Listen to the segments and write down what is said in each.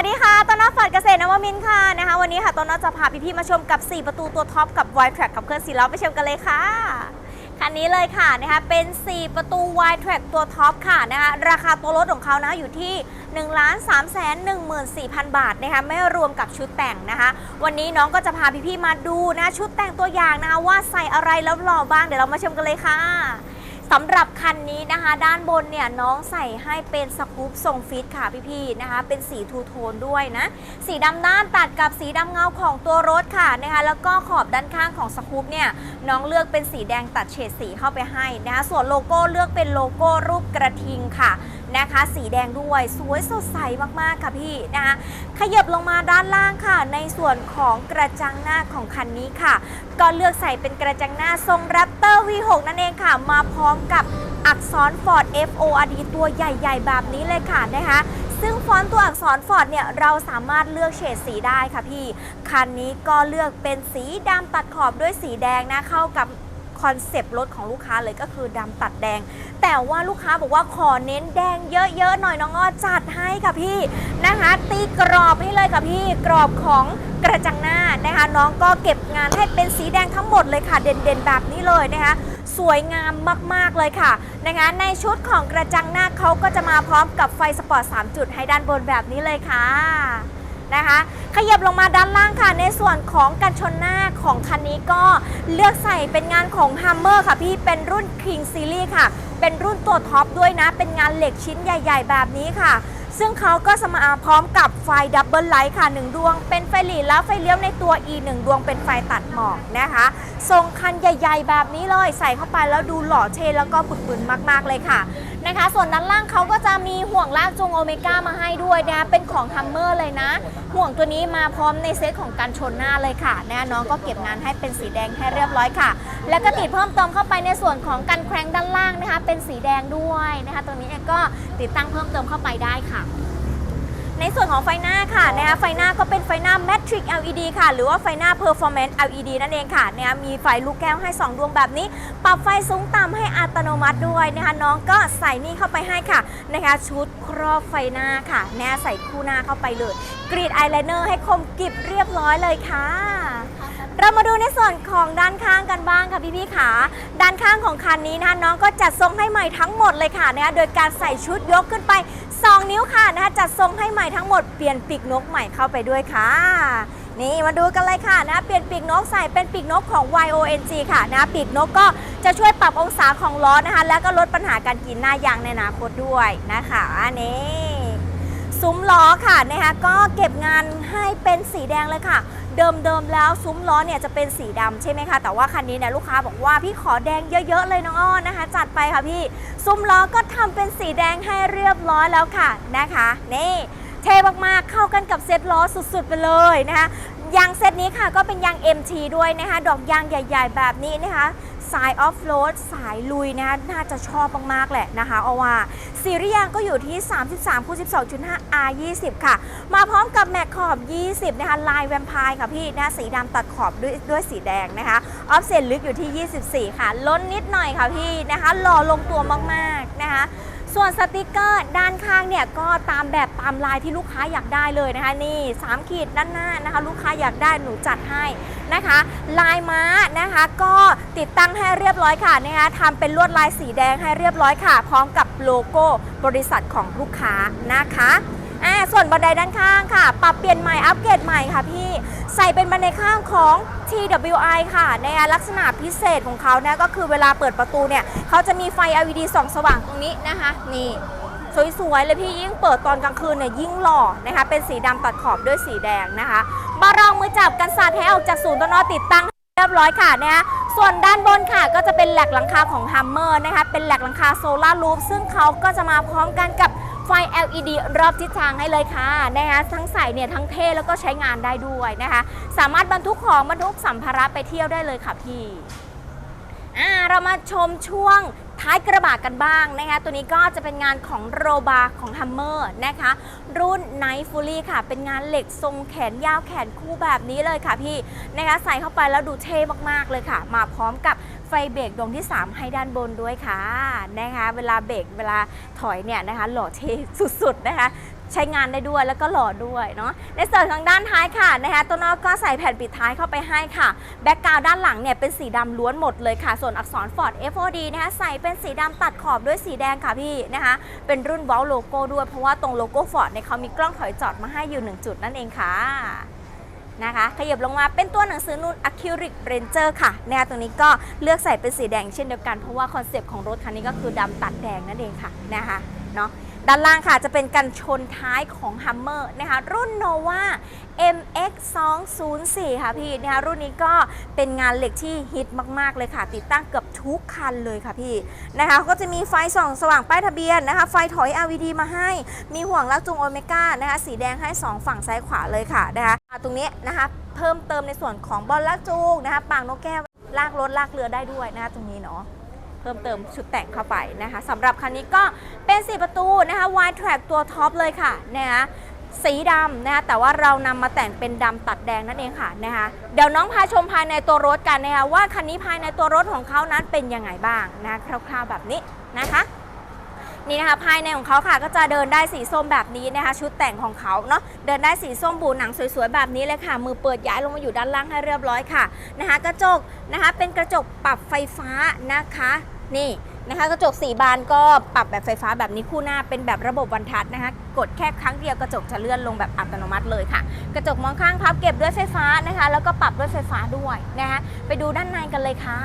วัสดีค่ะ ต้นน้ำฝัดเกษตรนวมินค่ะนะคะ วันนี้ค่ะ ต้นน้ำจะพาพี่ๆมาชมกับ 4 ประตูตัวท็อปกับ w i d e Track กับเครื่องสีล้อไปชมกันเลยค่ะ คันนี้เลยค่ะนะคะ เป็น 4 ประตู w i d e Track ตัวท็อปค่ะนะคะ ราคาตัวรถของเขานะอยู่ที่1 3 1 4 0 0 0 บาทนะคะไม่รวมกับชุดแต่งนะคะ วันนี้น้องก็จะพาพี่ๆมาดูนะชุดแต่งตัวอย่างนะคะว่าใส่อะไรแล้วหล่อบ้างเดี๋ยวเรามาชมกันเลยค่ะ สำหรับคันนี้นะคะ ด้านบนเนี่ยน้องใส่ให้เป็นสกู๊ปทรงฟิตค่ะพี่ๆนะคะ เป็นสีทูโทนด้วยนะ สีดำด้านตัดกับสีดำเงาของตัวรถค่ะนะคะ แล้วก็ขอบด้านข้างของสกู๊ปเนี่ยน้องเลือกเป็นสีแดงตัดเฉดสีเข้าไปให้นะคะ ส่วนโลโก้เลือกเป็นโลโก้รูปกระทิงค่ะนะคะ สีแดงด้วยสวยสดใสมากๆค่ะพี่นะคะขยับลงมาด้านล่างค่ะ ในส่วนของกระจังหน้าของคันนี้ค่ะ ก็เลือกใส่เป็นกระจังหน้าทรง Raptor V6 นั่นเองค่ะ มาพร้อมกับอักษร Ford FORD ตัวใหญ่ ๆ แบบนี้เลยค่ะนะคะซึ่งฟอนต์ตัวอักษร Ford เนี่ยเราสามารถเลือกเฉดสีได้ค่ะพี่ คันนี้ก็เลือกเป็นสีดำตัดขอบด้วยสีแดงนะเข้ากับ คอนเซปต์รถของลูกค้าเลยก็คือดำตัดแดง แต่ว่าลูกค้าบอกว่าขอเน้นแดงเยอะๆหน่อยน้องอ้อจัดให้ค่ะพี่นะคะ ตีกรอบให้เลยค่ะพี่กรอบของกระจังหน้านะคะ น้องก็เก็บงานให้เป็นสีแดงทั้งหมดเลยค่ะ เด่นๆแบบนี้เลยนะคะสวยงามมากๆเลยค่ะนะคะในชุดของกระจังหน้าเขาก็จะมาพร้อมกับไฟสปอร์ต 3 จุดให้ด้านบนแบบนี้เลยค่ะ นะคะ ขยับลงมาด้านล่างค่ะ ในส่วนของกันชนหน้าของคันนี้ก็เลือกใส่เป็นงานของ Hammer ค่ะพี่ เป็นรุ่น King Series ค่ะ เป็นรุ่นตัวท็อปด้วยนะ เป็นงานเหล็กชิ้นใหญ่ ๆ แบบนี้ค่ะ ซึ่งเขาก็สมาพร้อมกับไฟดับเบิลไลท์ค่ะ 1 ดวง เป็นไฟหลีแล้วไฟเลี้ยวในตัว E 1ดวงเป็นไฟตัดหมอกนะคะ ทรงคันใหญ่ ๆ แบบนี้เลยใส่เข้าไปแล้วดูหล่อเท่แล้วก็บึกบึนมากๆเลยค่ะนะคะ ส่วนด้านล่างเขาก็จะมีห่วงลากจูงโอเมก้ามาให้ด้วยนะเป็น ของฮัมเมอร์เลยนะ ห่วงตัวนี้มาพร้อมในเซตของการชนหน้าเลยค่ะนะน้องก็เก็บงานให้เป็นสีแดงให้เรียบร้อยค่ะ แล้วก็ติดเพิ่มเติมเข้าไปในส่วนของกันแครงด้านล่างนะคะ เป็นสีแดงด้วยนะคะ ตรงนี้ก็ติดตั้งเพิ่มเติมเข้าไปได้ค่ะ ในส่วนของไฟหน้าค่ะนะคะไฟหน้าก็เป็นไฟหน้า Matrix LED ค่ะ หรือว่าไฟหน้า Performance LED นั่นเองค่ะนะคะมีไฟลูกแก้วให้ 2 ดวงแบบนี้ ปรับไฟสูงต่ำให้อัตโนมัติด้วยนะคะน้องก็ใส่นี่เข้าไปให้ค่ะนะคะชุดครอบไฟหน้าค่ะแน่ใส่คู่หน้าเข้าไปเลยกรีดอายไลเนอร์ให้คมกริบเรียบร้อยเลยค่ะ เรามาดูในส่วนของด้านข้างกันบ้างค่ะพี่ๆขาด้านข้างของคันนี้นะคะน้องก็จัดทรงให้ใหม่ทั้งหมดเลยค่ะนะคะโดยการใส่ชุดยกขึ้นไป 2 นิ้วค่ะนะคะจัดทรงให้ใหม่ทั้งหมดเปลี่ยนปีกนกใหม่เข้าไปด้วยค่ะนี่มาดูกันเลยค่ะนะเปลี่ยนปีกนกใส่เป็นปีกนกของ YONG ค่ะนะปีกนกก็จะช่วยปรับองศาของล้อนะคะ แล้วก็ลดปัญหาการกินหน้ายางในอนาคตด้วยนะคะนี่ซุ้มล้อค่ะนะคะก็เก็บงานให้เป็นสีแดงเลยค่ะ เดิมๆแล้วซุ้มล้อเนี่ยจะเป็นสีดำใช่ไหมคะ แต่ว่าคันนี้เนี่ยลูกค้าบอกว่าพี่ขอแดงเยอะๆเลยน้องอ้อนนะคะ จัดไปค่ะพี่ ซุ้มล้อก็ทำเป็นสีแดงให้เรียบร้อยแล้วค่ะนะคะ นี่เท่มากๆ เข้ากันกับเซ็ตล้อสุดๆ ไปเลยนะคะ ยางเซตนี้ค่ะก็เป็นยาง MT ด้วยนะคะ ดอกยางใหญ่ ๆ แบบนี้นะคะ สายออฟโรดสายลุยนะคะน่าจะชอบมากๆแหละนะคะเอาว่าซีรีส์ยางก็อยู่ที่ 33คูณ12.5 R 20ค่ะ มาพร้อมกับแม็กขอบ 20 นะคะ ลายแวมไพร์ค่ะพี่นะสีดำตัดขอบด้วยด้วยสีแดงนะคะ ออฟเซนลึกอยู่ที่ 24 ค่ะ ล้นนิดหน่อยค่ะพี่นะคะหล่อลงตัวมากๆนะคะ ส่วนสติกเกอร์ด้านข้างเนี่ยก็ตามแบบตามลายที่ลูกค้าอยากได้เลยนะคะ นี่ 3 ขีดด้านหน้านะคะ ลูกค้าอยากได้หนูจัดให้นะคะ ลายม้านะคะก็ติดตั้งให้เรียบร้อยค่ะนะคะทำเป็นลวดลายสีแดงให้เรียบร้อยค่ะ พร้อมกับโลโก้บริษัทของลูกค้านะคะ อ่าส่วนบันไดด้านข้างค่ะ ปรับเปลี่ยนใหม่อัปเกรดใหม่ค่ะพี่ใส่เป็นบันไดข้างของ TWI ค่ะ ในลักษณะพิเศษของเขาเนี่ยก็คือเวลาเปิดประตูเนี่ยเขาจะมีไฟ LED ส่องสว่างตรงนี้นะคะ นี่สวยๆเลยพี่ยิ่งเปิดตอนกลางคืนเนี่ยยิ่งหล่อนะคะ เป็นสีดำตัดขอบด้วยสีแดงนะคะบารองมือจับกันสาดให้ออกจากศูนย์ตนอติดตั้งเรียบร้อยค่ะนะส่วนด้านบนค่ะก็จะเป็นแหลกหลังคาของ Hummer นะคะเป็นแหลกหลังคาโซลารูฟซึ่งเขาก็จะมาพร้อมกันกับ ไฟ LED รอบทิศทางให้เลยค่ะนะคะทั้งใส่เนี่ยทั้งเท่แล้วก็ใช้งานได้ด้วยนะคะ สามารถบรรทุกของบรรทุกสัมภาระไปเที่ยวได้เลยค่ะพี่อ่าเรามาชมช่วง ท้ายกระบะกันบ้างนะคะตัวนี้ก็จะเป็นงานของโรบาของ Hummer นะคะรุ่นไนท์ฟูลี่ค่ะ เป็นงานเหล็กทรงแขนยาวแขนคู่แบบนี้เลยค่ะพี่นะคะใส่เข้าไปแล้วดูเท่มากๆเลยค่ะ มาพร้อมกับไฟเบรกดวงที่ 3 ให้ด้านบนด้วยค่ะนะคะเวลาเบรกเวลาถอยเนี่ยนะคะหล่อเท่สุดๆนะคะ ใช้งานได้ด้วยแล้วก็หล่อด้วยเนาะในส่วนของด้านท้ายค่ะนะคะตัวนอกก็ใส่แผ่นปิดท้ายเข้าไปให้ค่ะแบ็กกราวด้านหลังเนี่ยเป็นสีดำล้วนหมดเลยค่ะ ส่วนอักษร Ford FOD นะคะใส่เป็นสีดำตัดขอบด้วยสีแดงค่ะพี่นะคะเป็นรุ่นวอลโลโก้ด้วยเพราะว่าตรงโลโก้ Ford เนี่ยเขามีกล้องถอยจอดมาให้อยู่หนึ่งจุดนั่นเองค่ะนะคะขยับลงมาเป็นตัวหนังสือนูน Acrylic Ranger ค่ะนะคะตรงนี้ก็เลือกใส่เป็นสีแดงเช่นเดียวกันเพราะว่าคอนเซปต์ของรถคันนี้ก็คือดำตัดแดงนั่นเองค่ะนะคะเนาะ ด้านล่างค่ะจะเป็นกันชนท้ายของ Hummer นะคะรุ่น Nova MX 204ค่ะพี่นะคะรุ่นนี้ก็เป็นงานเหล็กที่ฮิตมาก ๆ เลยค่ะ ติดตั้งเกือบทุกคันเลยค่ะพี่นะคะก็จะมีไฟส่องสว่างป้ายทะเบียนนะคะ ไฟถอย LED มาให้ มีห่วงลากจูงโอเมก้านะคะสีแดงให้ 2 ฝั่งซ้ายขวาเลยค่ะนะคะตรงนี้นะคะเพิ่มเติมในส่วนของบอลลากจูงนะคะปางนกแก้วลากรถลากเรือได้ด้วยนะคะตรงนี้เนาะ เพิ่มเติมชุดแต่งเข้าไปนะคะสำหรับคันนี้ก็เป็น4ประตูนะคะ wide track ตัวท็อปเลยค่ะนะคะสีดำนะคะแต่ว่าเรานำมาแต่งเป็นดำตัดแดงนั่นเองค่ะนะคะเดี๋ยวน้องพาชมภายในตัวรถกันนะคะว่าคันนี้ภายในตัวรถของเขานั้นเป็นยังไงบ้างนะคร่าวๆแบบนี้นะคะ นี่นะคะภายในของเขาค่ะก็จะเดินได้สีส้มแบบนี้นะคะ ชุดแต่งของเขาเนาะเดินได้สีส้มบูหนังสวยๆแบบนี้เลยค่ะ มือเปิดย้ายลงมาอยู่ด้านล่างให้เรียบร้อยค่ะนะคะ กระจกนะคะเป็นกระจกปรับไฟฟ้านะคะนี่นะคะกระจกสีบานก็ปรับแบบไฟฟ้าแบบนี้คู่หน้าเป็นแบบระบบวันทัดนะคะ กดแค่ครั้งเดียวกระจกจะเลื่อนลงแบบอัตโนมัติเลยค่ะ กระจกมองข้างพับเก็บด้วยไฟฟ้านะคะ แล้วก็ปรับด้วยไฟฟ้าด้วยนะคะ ไปดูด้านในกันเลยค่ะ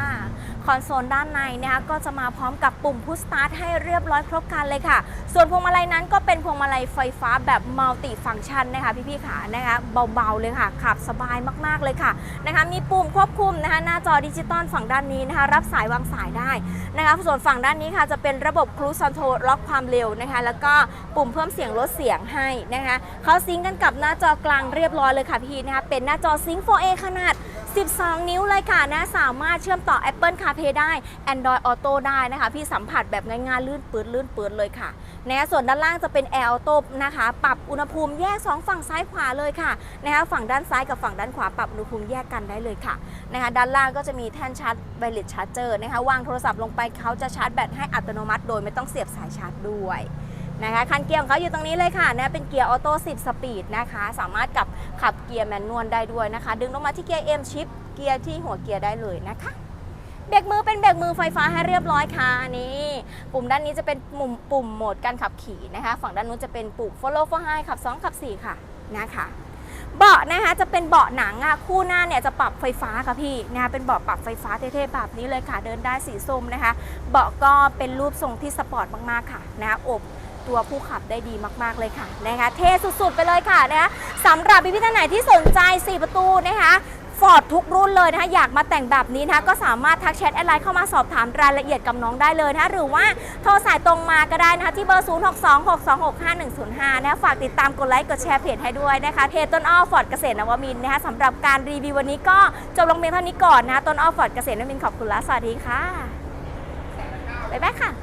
คอนโซลด้านในนะคะก็จะมาพร้อมกับปุ่มพุชสตาร์ทให้เรียบร้อยครบครันเลยค่ะ ส่วนพวงมาลัยนั้นก็เป็นพวงมาลัยไฟฟ้าแบบมัลติฟัง c t ชันนะคะพี่ๆขานะคะเบาๆเลยค่ะขับสบายมากๆเลยค่ะนะคะมีปุ่มควบคุมนะคะหน้าจอดิจิตอลฝั่งด้านนี้นะคะรับสายวางสายได้นะคะส่วนฝั่งด้านนี้ค่ะจะเป็นระบบครู i คอนโทรลล็อกความเร็วนะคะแล้วก็ปุ่มเพิ่มเสียงลดเสียงให้นะคะเขาซิงก์กันกับหน้าจอกลางเรียบร้อยเลยค่ะพี่นะคะเป็นหน้าจอซิงค์ 4A ขนาด 12 นิ้วเลยค่ะนะสามารถเชื่อมต่อ Apple CarPlay ได้ Android Auto ได้นะคะ พี่สัมผัสแบบง่ายๆ ลื่นปืดลื่นปืดเลยค่ะนะส่วนด้านล่างจะเป็น Air Auto นะคะ ปรับอุณหภูมิแยก 2 ฝั่งซ้ายขวาเลยค่ะนะคะฝั่งด้านซ้ายกับฝั่งด้านขวาปรับอุณหภูมิแยกกันได้เลยค่ะนะคะด้านล่างก็จะมีแท่นชาร์จไวเลสชาร์จเจอร์นะคะวางโทรศัพท์ลงไปเขาจะชาร์จแบตให้อัตโนมัติ โดยไม่ต้องเสียบสายชาร์จด้วย นะคะคันเกียร์ของเขาอยู่ตรงนี้เลยค่ะนะเป็นเกียร์ออโต้10 สปีดนะคะ สามารถกับขับเกียร์แมนนวลได้ด้วยนะคะ ดึงลงมาที่เกียร์ M ชิปเกียร์ที่หัวเกียร์ได้เลยนะคะเบรกมือเป็นเบรกมือไฟฟ้าให้เรียบร้อยค่ะนี่ปุ่มด้านนี้จะเป็นปุ่มปุ่มโหมดการขับขี่นะคะ ฝั่งด้านนู้นจะเป็นปุ่ม follow for high ขับ 2 ขับ 4 ค่ะนะคะเบาะนะคะจะเป็นเบาะหนังอะคู่หน้าเนี่ยจะปรับไฟฟ้าค่ะพี่นะะเป็นเบาะปรับไฟฟ้าเท่ๆแบบนี้เลยค่ะ เดินได้สีส้มนะคะ เบาะก็เป็นรูปทรงที่สปอร์ตมากๆค่ะนะะอบ ตัวผู้ขับได้ดีมากๆเลยค่ะนะคะเท่สุดๆไปเลยค่ะนะคะสำหรับพี่ๆท่านไหนที่สนใจ 4 ประตูนะคะฟอร์ดทุกรุ่นเลยนะคะอยากมาแต่งแบบนี้นะคะก็สามารถทักแชทแอดไลน์เข้ามาสอบถามรายละเอียดกับน้องได้เลยนะคะหรือว่าโทรสายตรงมาก็ได้นะคะที่เบอร์ 0626265105 นะคะฝากติดตามกดไลค์กดแชร์เพจให้ด้วยนะคะเพจต้นอ้อฟอร์ดเกษตรนวมินทร์นะคะสำหรับการรีวิววันนี้ก็จบลงเพียงเท่านี้ก่อนนะต้นอ้อฟอร์ดเกษตรนวมินทร์ขอบคุณและสวัสดีค่ะบ๊ายบายค่ะ